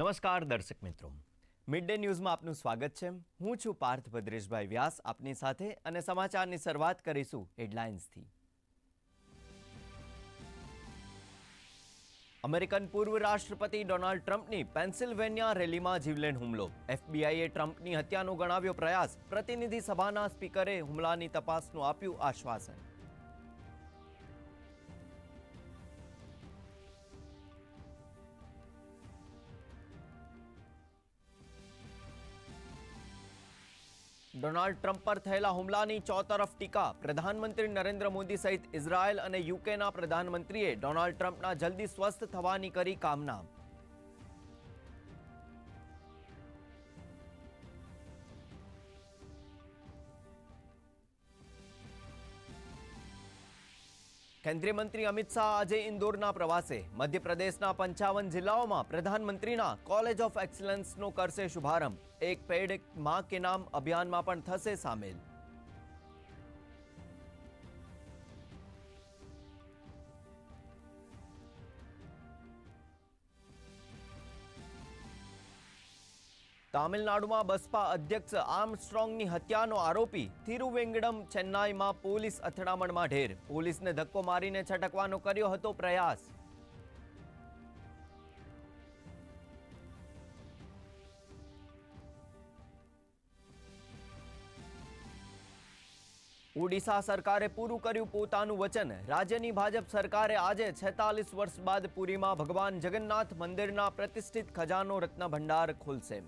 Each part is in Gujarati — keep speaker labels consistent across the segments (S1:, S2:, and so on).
S1: નમસ્કાર દર્શક મિત્રો. મિડ ડે ન્યૂઝમાં આપનું સ્વાગત છે. હું છું પાર્થ ભદ્રેશભાઈ વ્યાસ, આપની સાથે અને સમાચારની શરૂઆત કરીશું હેડલાઇન્સથી. અમેરિકન પૂર્વ રાષ્ટ્રપતિ ડોનાલ્ડ ટ્રમ્પની પેન્સિલ્વેનિયા રેલીમાં જીવલેણ હુમલો. એફબીઆઈએ ટ્રમ્પની હત્યાનો ગણાવ્યો પ્રયાસ. પ્રતિનિધિ સભાના સ્પીકરે હુમલાની તપાસનું આપ્યું આશ્વાસન. ડોનાલ્ડ ટ્રમ્પ પર થયેલા હુમલાની ચોતરફ ટીકા. પ્રધાનમંત્રી નરેન્દ્ર મોદી સહિત ઇઝરાયલ અને યુકેના પ્રધાનમંત્રીએ ડોનાલ્ડ ટ્રમ્પના જલ્દી સ્વસ્થ થવાની કરી કામના. કેન્દ્રીય મંત્રી અમિત શાહ આજે ઇન્દોરના પ્રવાસે. મધ્યપ્રદેશના પંચાવન જિલ્લાઓમાં પ્રધાનમંત્રીના કોલેજ ઓફ એક્સલન્સનો કરશે શુભારંભ. એક પેડમાં કે નામ અભિયાનમાં પણ થશે સામેલ. તામિલનાડુમાં બસપા અધ્યક્ષ આર્મસ્ટ્રોંગની હત્યાનો આરોપી થિરુવેંગડમ ચેન્નાઈમાં પોલીસ અથડામણમાં ઢેર. પોલીસને ધક્કો મારીને છટકવાનો કર્યો હતો પ્રયાસ. ઓડિશા સરકારે પૂરું કર્યું પોતાનું વચન. રાજ્યની ભાજપ સરકારે આજે છેતાલીસ વર્ષ બાદ પુરીમાં ભગવાન જગન્નાથ મંદિરના પ્રતિષ્ઠિત ખજાનો રત્ન ભંડાર ખોલશે.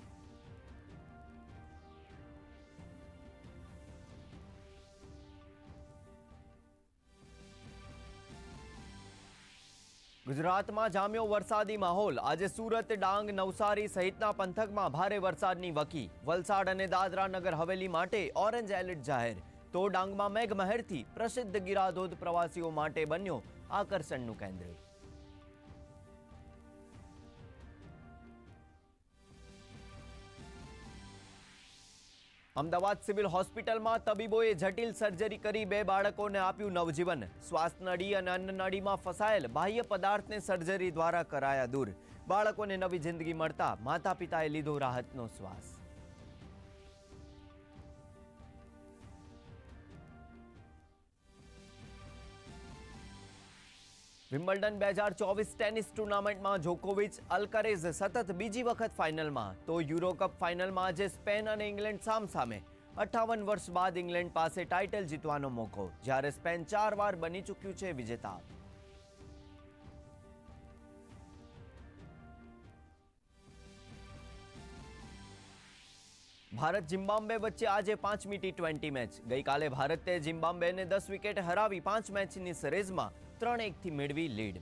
S1: ગુજરાતમાં જામ્યો વરસાદી માહોલ. આજે સુરત, ડાંગ, નવસારી સહિતના પંથકમાં ભારે વરસાદની વકી. વલસાડ અને દાદરા નગર હવેલી માટે ઓરેન્જ એલર્ટ જાહેર. તો ડાંગમાં મેઘમહેરથી પ્રસિદ્ધ ગિરાધોધ પ્રવાસીઓ માટે બન્યો આકર્ષણનું કેન્દ્ર. અમદાવાદ સિવિલ હોસ્પિટલમાં તબીબોએ જટિલ સર્જરી કરી બે બાળકોને આપ્યું નવજીવન. શ્વાસ નળી અને અન્ન નળીમાં ફસાયેલ બાહ્ય પદાર્થને સર્જરી દ્વારા કરાયા દૂર. બાળકોને નવી જિંદગી મળતા માતા પિતાએ લીધો રાહતનો શ્વાસ. વિમ્બલ્ડન બે હજાર ચોવીસ ટેનિસ ટુર્નામેન્ટમાં જોકોવિચ અલકરેઝ સતત બીજી વખત ફાઇનલમાં. તો યુરો ફાઇનલમાં આજે સ્પેન અને ઇંગ્લેન્ડ સામસામે. અઠ્ઠાવન વર્ષ બાદ ઇંગ્લેન્ડ પાસે ટાઇટલ જીતવાનો મોકો, જ્યારે સ્પેન ચાર વાર બની ચૂક્યું છે વિજેતા. ભારત ઝિમ્બાબ્વે વચ્ચે આજે પાંચમી ટી ટ્વેન્ટી મેચ. ગઈકાલે ભારતે ઝિમ્બાબ્વેને દસ વિકેટ હરાવી પાંચ મેચની સિરીઝમાં ત્રણ એકથી મેળવી લીડ.